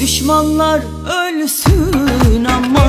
Düşmanlar ölsün ama